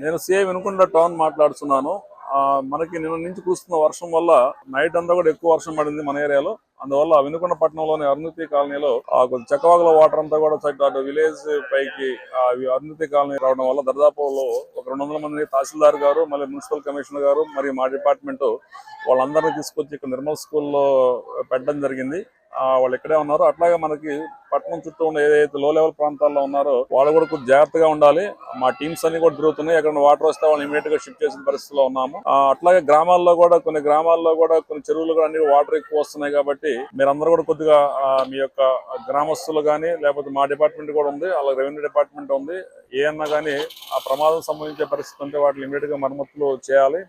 నేను CI Vinukonda town మాట్లాడుతున్నాను. ఆ, మనకి నిన్న నుంచి కూస్తున్న వర్షం వల్ల నైట్ అంతా కూడా ఎక్కువ వర్షం పడింది మన ఏరియాలో. అందువల్ల వినుకొండ పట్టణంలోని అరుణతి కాలనీలో ఆ వాటర్ అంతా కూడా అటు విలేజ్ పైకి అరుణతి కాలనీ రావడం వల్ల దర్దాపులో ఒక రెండు వందల మంది తహసీల్దార్ గారు మళ్ళీ మున్సిపల్ కమిషనర్ గారు మరియు మా డిపార్ట్మెంట్ వాళ్ళందరినీ తీసుకొచ్చి ఇక్కడ నిర్మల్ స్కూల్లో పెట్టడం జరిగింది. వాళ్ళు ఇక్కడే ఉన్నారు. అట్లాగే మనకి పట్టణం చుట్టూ ఉన్న ఏదైతే లో లెవెల్ ప్రాంతాల్లో ఉన్నారో వాళ్ళు కూడా కొంచెం జాగ్రత్తగా ఉండాలి. మా టీమ్స్ అన్ని కూడా తిరుగుతున్నాయి. ఎక్కడ వాటర్ వస్తే వాళ్ళు ఇమీడియట్గా షిఫ్ట్ చేసిన పరిస్థితిలో ఉన్నాము. అట్లాగే గ్రామాల్లో కూడా కొన్ని గ్రామాల్లో కూడా కొన్ని చెరువులు కూడా అన్ని వాటర్ ఎక్కువ వస్తున్నాయి కాబట్టి మీరందరూ కూడా కొద్దిగా మీ యొక్క గ్రామస్తులు కానీ లేకపోతే మా డిపార్ట్మెంట్ కూడా ఉంది. అలాగే రెవెన్యూ డిపార్ట్మెంట్ ఉంది. ఏమన్నా కానీ ఆ ప్రమాదం సంబంధించే పరిస్థితి ఉంటే వాటిని ఇమీడియట్గా మరమ్మతులు చేయాలి.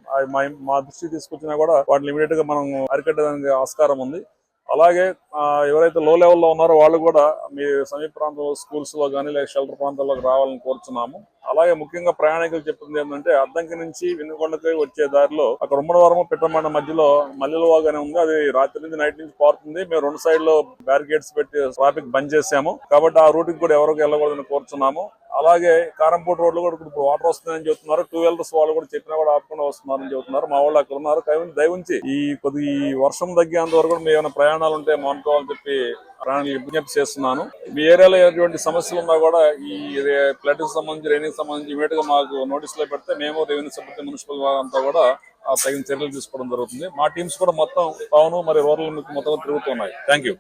మా దృష్టి తీసుకొచ్చినా కూడా వాటిని ఇమీడియట్గా మనం అరికట్టడానికి ఆస్కారం ఉంది. అలాగే ఆ, ఎవరైతే లో లెవెల్లో ఉన్నారో వాళ్ళు కూడా మీ సమీప ప్రాంతంలో స్కూల్స్లో కానీ లేక షెల్టర్ ప్రాంతాల్లోకి రావాలని కోరుతున్నాము అలాగే ముఖ్యంగా ప్రయాణికులు చెప్తుంది ఏంటంటే అద్దంకి నుంచి వినుకొండకి వచ్చే దారిలో అక్కడ ఉమ్మడివరం పిట్టమండ మధ్యలో మల్లెలవాగానే ఉంది. అది రాత్రి నుంచి నైట్ నుంచి పారుతుంది. మేము రెండు సైడ్లో బ్యారికేడ్స్ పెట్టి ట్రాఫిక్ బంద్ చేసాము కాబట్టి ఆ రూట్కి కూడా ఎవరికి వెళ్ళకూడదని కోరుతున్నాము అలాగే కారంపూట రోడ్లు కూడా ఇప్పుడు వాటర్ వస్తుందని చెప్తున్నారు. టూ వీలర్స్ వాళ్ళు కూడా చెప్పినా కూడా ఆపకుండా వస్తున్నారని చెప్తున్నారు. మా వాళ్ళు అక్కడ ఉన్నారు. కానీ దయవుంచి ఈ కొద్ది ఈ వర్షం తగ్గేంత వరకు కూడా ఏమైనా ప్రయాణాలు ఉంటే మానుకోవాలని చెప్పి ప్రయాణాలు విజ్ఞప్తి చేస్తున్నాను. మీ ఏరియాలో ఎటువంటి సమస్యలు ఉన్నా కూడా ఈ ఫ్లడ్ సంబంధించి రైనింగ్ సంబంధించి ఇమీడియట్గా మాకు నోటీసులో పెడితే మేము రెవెన్యూ సిబ్బంది మున్సిపల్ అంతా కూడా ఆ తగిన చర్యలు తీసుకోవడం జరుగుతుంది. మా టీమ్స్ కూడా మొత్తం టౌన్ మరి రూరల్ మొత్తం తిరుగుతున్నాయి. Thank you